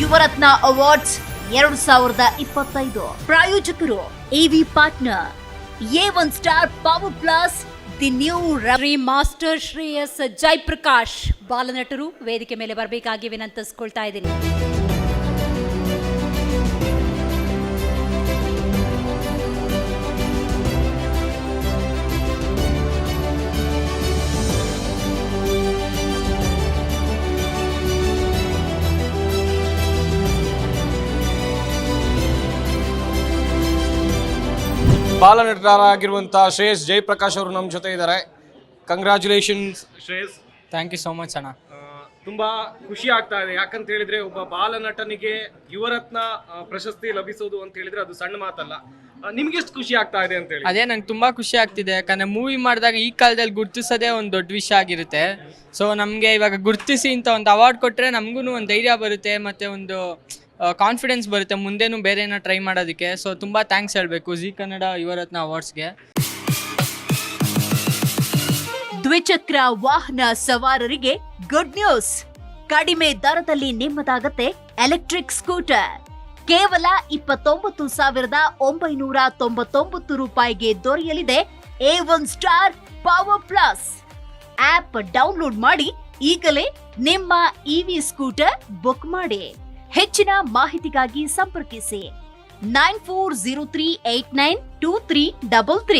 Yuvarathna awards ಎರಡು ಸಾವಿರದ ಇಪ್ಪತ್ತೈದು. ಪ್ರಾಯೋಜಕರು AV partner A one star power plus the new Shri master Shreyas Jayaprakash. ಬಾಲನಟರು ವೇದಿಕೆ ಮೇಲೆ ಬರಬೇಕಾಗಿ ವಿನಂತಿಸ್ಕೊಳ್ತಾ ಇದ್ದೀನಿ. ಬಾಲನಟರಾಗಿರುವಂಥ ಶ್ರೇಯಸ್ ಜಯಪ್ರಕಾಶ್ ಅವರು ನಮ್ಮ ಜೊತೆ ಇದ್ದಾರೆ. Congratulations Shreyas thank you so much ಅಣ್ಣ. ತುಂಬಾ ಖುಷಿ ಆಗ್ತಾ ಇದೆ. ಯಾಕಂತ ಹೇಳಿದ್ರೆ ಒಬ್ಬ ಬಾಲನಟನಿಗೆ ಯುವರತ್ನ ಆ, ಪ್ರಶಸ್ತಿ ಲಭಿಸೋದು ಅಂತ ಹೇಳಿದ್ರೆ ಅದು ಸಣ್ಣ ಮಾತಲ್ಲ. ಆ, ನಿಮ್ಗೆ ಎಷ್ಟು ಖುಷಿ ಆಗ್ತಾ ಇದೆ ಅಂತ ಹೇಳಿ? ಅದೇ ನಂಗೆ ತುಂಬಾ ಖುಷಿ ಆಗ್ತಿದೆ. ಯಾಕಂದ್ರೆ ಮೂವಿ ಮಾಡಿದಾಗ ಈ ಕಾಲದಲ್ಲಿ ಗುರ್ತಿಸೋದೇ ಒಂದು ದೊಡ್ಡ ವಿಷಯ ಆಗಿರುತ್ತೆ. ಸೊ ನಮಗೆ ಇವಾಗ ಗುರ್ತಿಸಿ ಇಂತ ಒಂದು ಅವಾರ್ಡ್ ಕೊಟ್ರೆ ನಮಗೂ ಒಂದು ಧೈರ್ಯ ಬರುತ್ತೆ ಮತ್ತೆ ಒಂದು ಕಾನ್ಫಿಡೆನ್ಸ್ ಬರುತ್ತೆ. ಮುಂದೇನು ಬೇರೆ ಏನೋ ಟ್ರೈ ಮಾಡೋದಕ್ಕೆ. ಸೊ ತುಂಬ ಥ್ಯಾಂಕ್ಸ್ ಹೇಳಬೇಕು ಜಿ ಕನ್ನಡ ಯುವರತ್ನ ಅವಾರ್ಡ್ಸ್ಗೆ ದ್ವಿಚಕ್ರ ವಾಹನ ಸವಾರರಿಗೆ ಗುಡ್ ನ್ಯೂಸ್ ಕಡಿಮೆ ದರದಲ್ಲಿ ನಿಮ್ಮದಾಗತ್ತೆ ಎಲೆಕ್ಟ್ರಿಕ್ ಸ್ಕೂಟರ್ ಕೇವಲ ಇಪ್ಪತ್ತೊಂಬತ್ತು ಸಾವಿರದ ಒಂಬೈನೂರ ತೊಂಬತ್ತೊಂಬತ್ತು ರೂಪಾಯಿಗೆ ದೊರೆಯಲಿದೆ A one star power plus app download ಮಾಡಿ ಈಗಲೇ ನಿಮ್ಮ ಇವಿ ಸ್ಕೂಟರ್ ಬುಕ್ ಮಾಡಿ. ಹೆಚ್ಚಿನ ಮಾಹಿತಿಗಾಗಿ ಸಂಪರ್ಕಿಸಿ nine four zero three eight nine two three double three